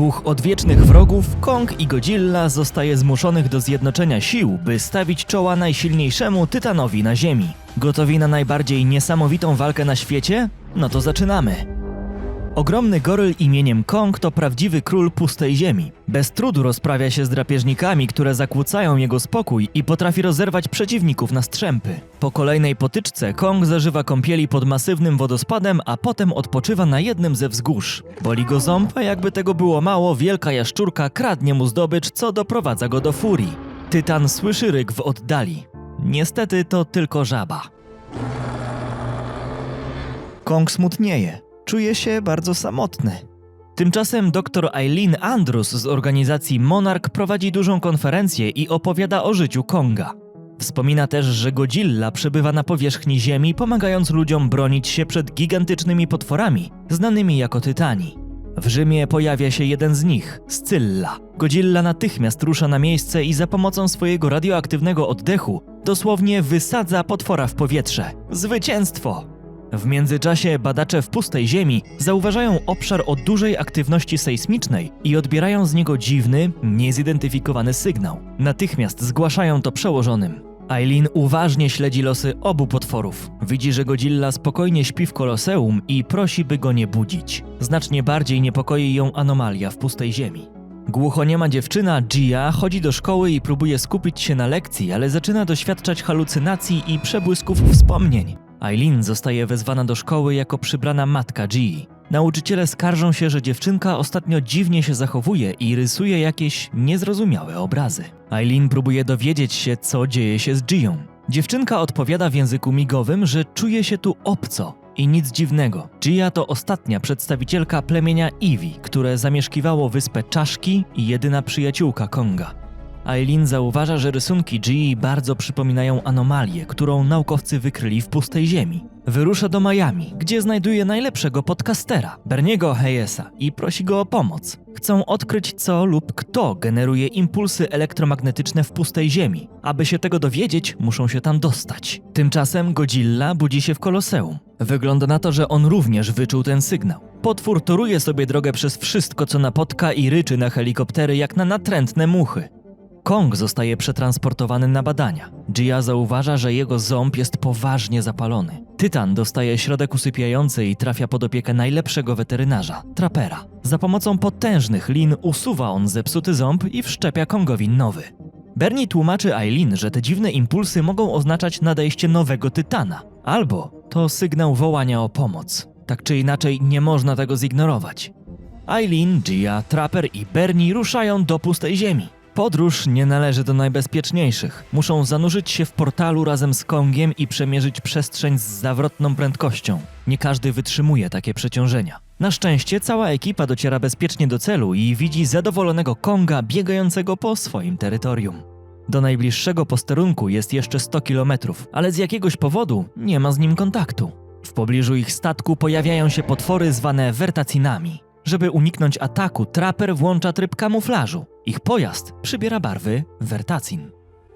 dwóch odwiecznych wrogów, Kong i Godzilla zostaje zmuszonych do zjednoczenia sił, by stawić czoła najsilniejszemu tytanowi na Ziemi. Gotowi na najbardziej niesamowitą walkę na świecie? No to zaczynamy. Ogromny goryl imieniem Kong to prawdziwy król pustej ziemi. Bez trudu rozprawia się z drapieżnikami, które zakłócają jego spokój i potrafi rozerwać przeciwników na strzępy. Po kolejnej potyczce Kong zażywa kąpieli pod masywnym wodospadem, a potem odpoczywa na jednym ze wzgórz. Boli go ząb, a jakby tego było mało, wielka jaszczurka kradnie mu zdobycz, co doprowadza go do furii. Tytan słyszy ryk w oddali. Niestety to tylko żaba. Kong smutnieje. Czuje się bardzo samotny. Tymczasem dr Eileen Andrews z organizacji Monarch prowadzi dużą konferencję i opowiada o życiu Konga. Wspomina też, że Godzilla przebywa na powierzchni Ziemi, pomagając ludziom bronić się przed gigantycznymi potworami, znanymi jako Tytani. W Rzymie pojawia się jeden z nich, Scylla. Godzilla natychmiast rusza na miejsce i za pomocą swojego radioaktywnego oddechu dosłownie wysadza potwora w powietrze. Zwycięstwo! W międzyczasie badacze w pustej ziemi zauważają obszar o dużej aktywności sejsmicznej i odbierają z niego dziwny, niezidentyfikowany sygnał. Natychmiast zgłaszają to przełożonym. Eileen uważnie śledzi losy obu potworów. Widzi, że Godzilla spokojnie śpi w koloseum i prosi, by go nie budzić. Znacznie bardziej niepokoi ją anomalia w pustej ziemi. Głuchoniema dziewczyna Gia chodzi do szkoły i próbuje skupić się na lekcji, ale zaczyna doświadczać halucynacji i przebłysków wspomnień. Eileen zostaje wezwana do szkoły jako przybrana matka Gii. Nauczyciele skarżą się, że dziewczynka ostatnio dziwnie się zachowuje i rysuje jakieś niezrozumiałe obrazy. Eileen próbuje dowiedzieć się, co dzieje się z Gią. Dziewczynka odpowiada w języku migowym, że czuje się tu obco. I nic dziwnego. Gia to ostatnia przedstawicielka plemienia Iwi, które zamieszkiwało wyspę Czaszki i jedyna przyjaciółka Konga. Eileen zauważa, że rysunki G bardzo przypominają anomalię, którą naukowcy wykryli w pustej ziemi. Wyrusza do Miami, gdzie znajduje najlepszego podcastera, Berniego Hayesa, i prosi go o pomoc. Chcą odkryć, co lub kto generuje impulsy elektromagnetyczne w pustej ziemi. Aby się tego dowiedzieć, muszą się tam dostać. Tymczasem Godzilla budzi się w koloseum. Wygląda na to, że on również wyczuł ten sygnał. Potwór toruje sobie drogę przez wszystko, co napotka i ryczy na helikoptery jak na natrętne muchy. Kong zostaje przetransportowany na badania. Gia zauważa, że jego ząb jest poważnie zapalony. Tytan dostaje środek usypiający i trafia pod opiekę najlepszego weterynarza, trapera. Za pomocą potężnych lin usuwa on zepsuty ząb i wszczepia Kongowi nowy. Bernie tłumaczy Eileen, że te dziwne impulsy mogą oznaczać nadejście nowego Tytana, albo to sygnał wołania o pomoc. Tak czy inaczej, nie można tego zignorować. Eileen, Gia, Trapper i Bernie ruszają do pustej ziemi. Podróż nie należy do najbezpieczniejszych. Muszą zanurzyć się w portalu razem z Kongiem i przemierzyć przestrzeń z zawrotną prędkością. Nie każdy wytrzymuje takie przeciążenia. Na szczęście cała ekipa dociera bezpiecznie do celu i widzi zadowolonego Konga biegającego po swoim terytorium. Do najbliższego posterunku jest jeszcze 100 kilometrów, ale z jakiegoś powodu nie ma z nim kontaktu. W pobliżu ich statku pojawiają się potwory zwane wertacinami. Żeby uniknąć ataku, traper włącza tryb kamuflażu. Ich pojazd przybiera barwy Vertacin.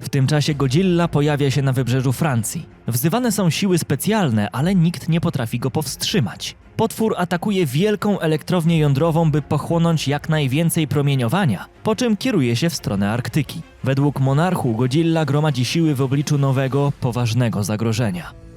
W tym czasie Godzilla pojawia się na wybrzeżu Francji. Wzywane są siły specjalne, ale nikt nie potrafi go powstrzymać. Potwór atakuje wielką elektrownię jądrową, by pochłonąć jak najwięcej promieniowania, po czym kieruje się w stronę Arktyki. Według monarchu Godzilla gromadzi siły w obliczu nowego, poważnego zagrożenia.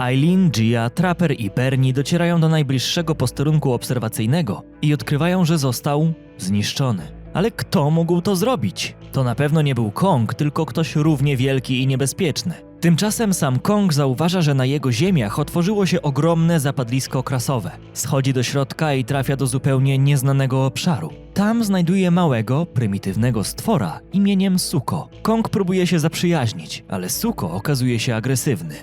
Eileen, Gia, Trapper i Bernie docierają do najbliższego posterunku obserwacyjnego i odkrywają, że został zniszczony. Ale kto mógł to zrobić? To na pewno nie był Kong, tylko ktoś równie wielki i niebezpieczny. Tymczasem sam Kong zauważa, że na jego ziemiach otworzyło się ogromne zapadlisko krasowe. Schodzi do środka i trafia do zupełnie nieznanego obszaru. Tam znajduje małego, prymitywnego stwora imieniem Suko. Kong próbuje się zaprzyjaźnić, ale Suko okazuje się agresywny.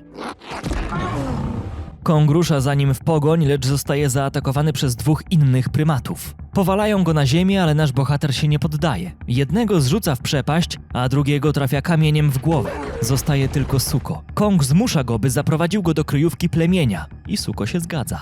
Kong rusza za nim w pogoń, lecz zostaje zaatakowany przez dwóch innych prymatów. Powalają go na ziemię, ale nasz bohater się nie poddaje. Jednego zrzuca w przepaść, a drugiego trafia kamieniem w głowę. Zostaje tylko Suko. Kong zmusza go, by zaprowadził go do kryjówki plemienia i Suko się zgadza.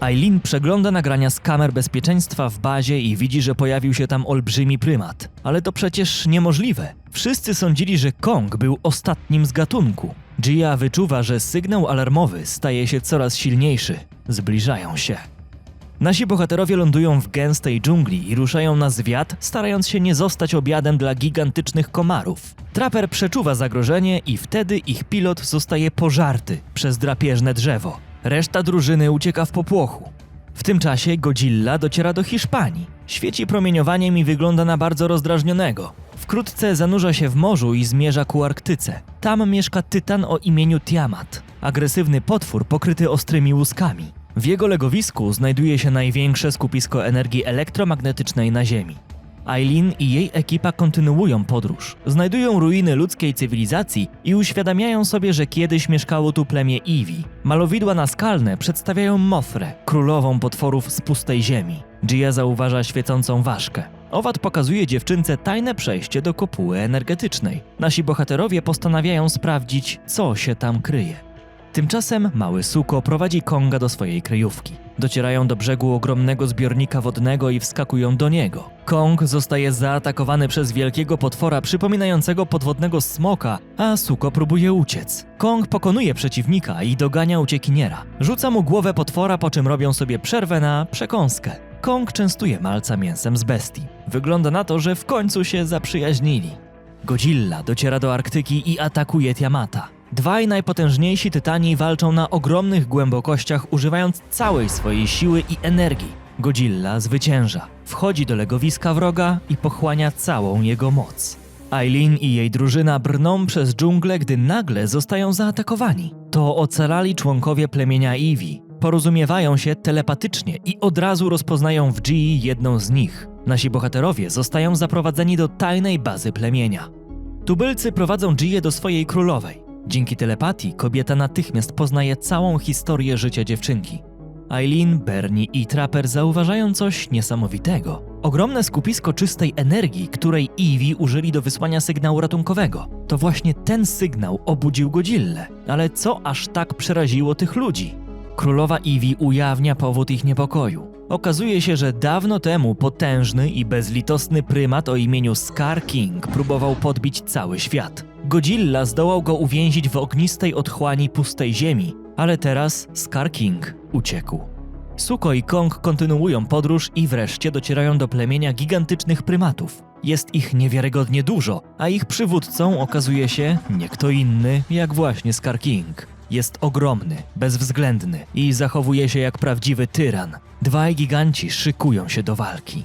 Eileen przegląda nagrania z kamer bezpieczeństwa w bazie i widzi, że pojawił się tam olbrzymi prymat. Ale to przecież niemożliwe. Wszyscy sądzili, że Kong był ostatnim z gatunku. Gia wyczuwa, że sygnał alarmowy staje się coraz silniejszy. Zbliżają się. Nasi bohaterowie lądują w gęstej dżungli i ruszają na zwiat, starając się nie zostać obiadem dla gigantycznych komarów. Trapper przeczuwa zagrożenie i wtedy ich pilot zostaje pożarty przez drapieżne drzewo. Reszta drużyny ucieka w popłochu. W tym czasie Godzilla dociera do Hiszpanii. Świeci promieniowaniem i wygląda na bardzo rozdrażnionego. Wkrótce zanurza się w morzu i zmierza ku Arktyce. Tam mieszka tytan o imieniu Tiamat, agresywny potwór pokryty ostrymi łuskami. W jego legowisku znajduje się największe skupisko energii elektromagnetycznej na Ziemi. Eileen i jej ekipa kontynuują podróż. Znajdują ruiny ludzkiej cywilizacji i uświadamiają sobie, że kiedyś mieszkało tu plemię Eevee. Malowidła naskalne przedstawiają Mothrę, królową potworów z pustej ziemi. Gia zauważa świecącą ważkę. Owad pokazuje dziewczynce tajne przejście do kopuły energetycznej. Nasi bohaterowie postanawiają sprawdzić, co się tam kryje. Tymczasem mały Suko prowadzi Konga do swojej kryjówki. Docierają do brzegu ogromnego zbiornika wodnego i wskakują do niego. Kong zostaje zaatakowany przez wielkiego potwora przypominającego podwodnego smoka, a Suko próbuje uciec. Kong pokonuje przeciwnika i dogania uciekiniera. Rzuca mu głowę potwora, po czym robią sobie przerwę na przekąskę. Kong częstuje malca mięsem z bestii. Wygląda na to, że w końcu się zaprzyjaźnili. Godzilla dociera do Arktyki i atakuje Tiamata. Dwaj najpotężniejsi tytani walczą na ogromnych głębokościach, używając całej swojej siły i energii. Godzilla zwycięża, wchodzi do legowiska wroga i pochłania całą jego moc. Eileen i jej drużyna brną przez dżunglę, gdy nagle zostają zaatakowani. To ocalali członkowie plemienia Eevee. Porozumiewają się telepatycznie i od razu rozpoznają w G jedną z nich. Nasi bohaterowie zostają zaprowadzeni do tajnej bazy plemienia. Tubylcy prowadzą Gię do swojej królowej. Dzięki telepatii kobieta natychmiast poznaje całą historię życia dziewczynki. Eileen, Bernie i Trapper zauważają coś niesamowitego. Ogromne skupisko czystej energii, której Eevee użyli do wysłania sygnału ratunkowego. To właśnie ten sygnał obudził Godzillę. Ale co aż tak przeraziło tych ludzi? Królowa Eevee ujawnia powód ich niepokoju. Okazuje się, że dawno temu potężny i bezlitosny prymat o imieniu Scar King próbował podbić cały świat. Godzilla zdołał go uwięzić w ognistej otchłani pustej ziemi, ale teraz Scar King uciekł. Suko i Kong kontynuują podróż i wreszcie docierają do plemienia gigantycznych prymatów. Jest ich niewiarygodnie dużo, a ich przywódcą okazuje się nie kto inny, jak właśnie Scar King. Jest ogromny, bezwzględny i zachowuje się jak prawdziwy tyran. Dwaj giganci szykują się do walki.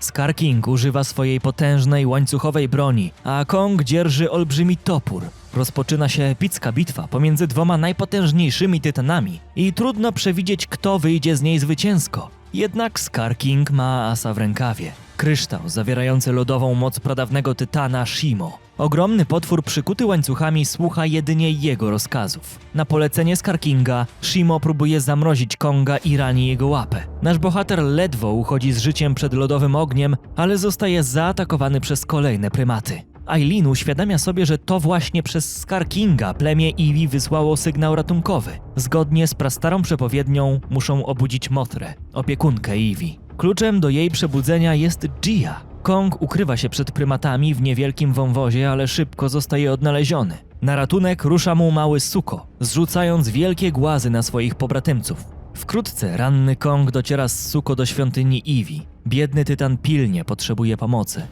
Scar King używa swojej potężnej łańcuchowej broni, a Kong dzierży olbrzymi topór. Rozpoczyna się epicka bitwa pomiędzy dwoma najpotężniejszymi tytanami i trudno przewidzieć, kto wyjdzie z niej zwycięsko. Jednak Scar King ma asa w rękawie. Kryształ zawierający lodową moc pradawnego tytana Shimo. Ogromny potwór przykuty łańcuchami słucha jedynie jego rozkazów. Na polecenie Scar Kinga, Shimo próbuje zamrozić Konga i rani jego łapę. Nasz bohater ledwo uchodzi z życiem przed lodowym ogniem, ale zostaje zaatakowany przez kolejne prymaty. Eileen uświadamia sobie, że to właśnie przez Scar Kinga plemię Eevee wysłało sygnał ratunkowy. Zgodnie z prastarą przepowiednią muszą obudzić Mothre, opiekunkę Eevee. Kluczem do jej przebudzenia jest Gia. Kong ukrywa się przed prymatami w niewielkim wąwozie, ale szybko zostaje odnaleziony. Na ratunek rusza mu mały Suko, zrzucając wielkie głazy na swoich pobratymców. Wkrótce ranny Kong dociera z Suko do świątyni Eevee. Biedny tytan pilnie potrzebuje pomocy.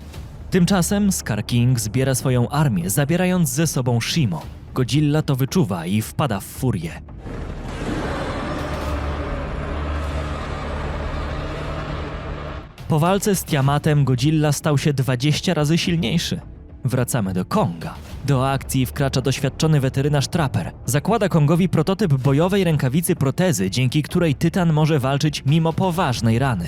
Tymczasem Scar King zbiera swoją armię, zabierając ze sobą Shimo. Godzilla to wyczuwa i wpada w furię. Po walce z Tiamatem Godzilla stał się 20 razy silniejszy. Wracamy do Konga. Do akcji wkracza doświadczony weterynarz Trapper. Zakłada Kongowi prototyp bojowej rękawicy protezy, dzięki której Tytan może walczyć mimo poważnej rany.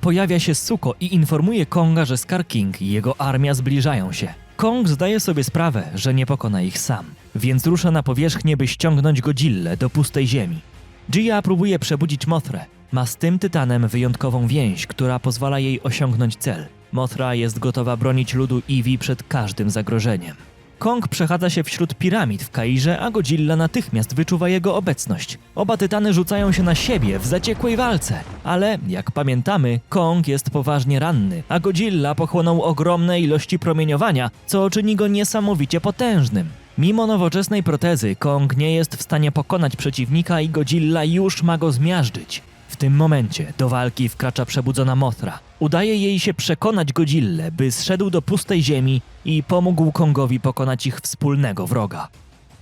Pojawia się Suko i informuje Konga, że Scar King i jego armia zbliżają się. Kong zdaje sobie sprawę, że nie pokona ich sam, więc rusza na powierzchnię, by ściągnąć Godzillę do pustej ziemi. Gia próbuje przebudzić Mothrę. Ma z tym tytanem wyjątkową więź, która pozwala jej osiągnąć cel. Mothra jest gotowa bronić ludu Eevee przed każdym zagrożeniem. Kong przechadza się wśród piramid w Kairze, a Godzilla natychmiast wyczuwa jego obecność. Oba tytany rzucają się na siebie w zaciekłej walce, ale jak pamiętamy, Kong jest poważnie ranny, a Godzilla pochłonął ogromne ilości promieniowania, co czyni go niesamowicie potężnym. Mimo nowoczesnej protezy, Kong nie jest w stanie pokonać przeciwnika i Godzilla już ma go zmiażdżyć. W tym momencie do walki wkracza przebudzona Mothra. Udaje jej się przekonać Godzillę, by zszedł do pustej ziemi i pomógł Kongowi pokonać ich wspólnego wroga.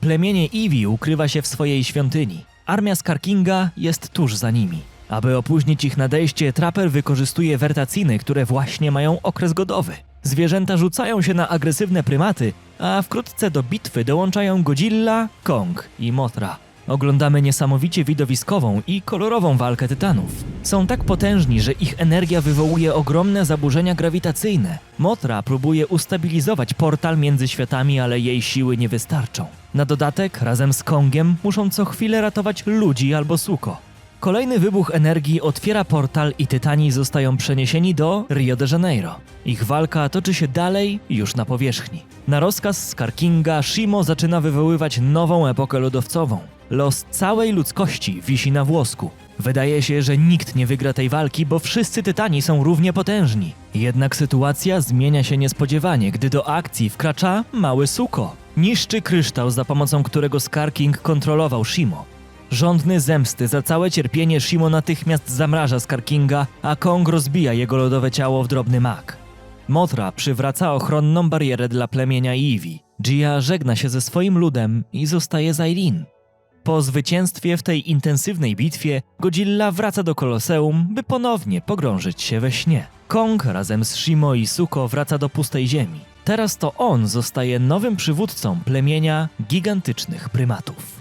Plemienie Eevee ukrywa się w swojej świątyni. Armia Skarkinga jest tuż za nimi. Aby opóźnić ich nadejście, Trapper wykorzystuje wertaciny, które właśnie mają okres godowy. Zwierzęta rzucają się na agresywne prymaty, a wkrótce do bitwy dołączają Godzilla, Kong i Mothra. Oglądamy niesamowicie widowiskową i kolorową walkę tytanów. Są tak potężni, że ich energia wywołuje ogromne zaburzenia grawitacyjne. Mothra próbuje ustabilizować portal między światami, ale jej siły nie wystarczą. Na dodatek, razem z Kongiem muszą co chwilę ratować ludzi albo suko. Kolejny wybuch energii otwiera portal i Tytani zostają przeniesieni do Rio de Janeiro. Ich walka toczy się dalej, już na powierzchni. Na rozkaz Skarkinga Shimo zaczyna wywoływać nową epokę lodowcową. Los całej ludzkości wisi na włosku. Wydaje się, że nikt nie wygra tej walki, bo wszyscy Tytani są równie potężni. Jednak sytuacja zmienia się niespodziewanie, gdy do akcji wkracza mały Suko. Niszczy kryształ, za pomocą którego Skarking kontrolował Shimo. Żądny zemsty za całe cierpienie Shimo natychmiast zamraża Skarkinga, a Kong rozbija jego lodowe ciało w drobny mak. Mothra przywraca ochronną barierę dla plemienia Eevee. Gia żegna się ze swoim ludem i zostaje z. Po zwycięstwie w tej intensywnej bitwie, Godzilla wraca do Koloseum, by ponownie pogrążyć się we śnie. Kong razem z Shimo i Suko wraca do pustej ziemi. Teraz to on zostaje nowym przywódcą plemienia gigantycznych prymatów.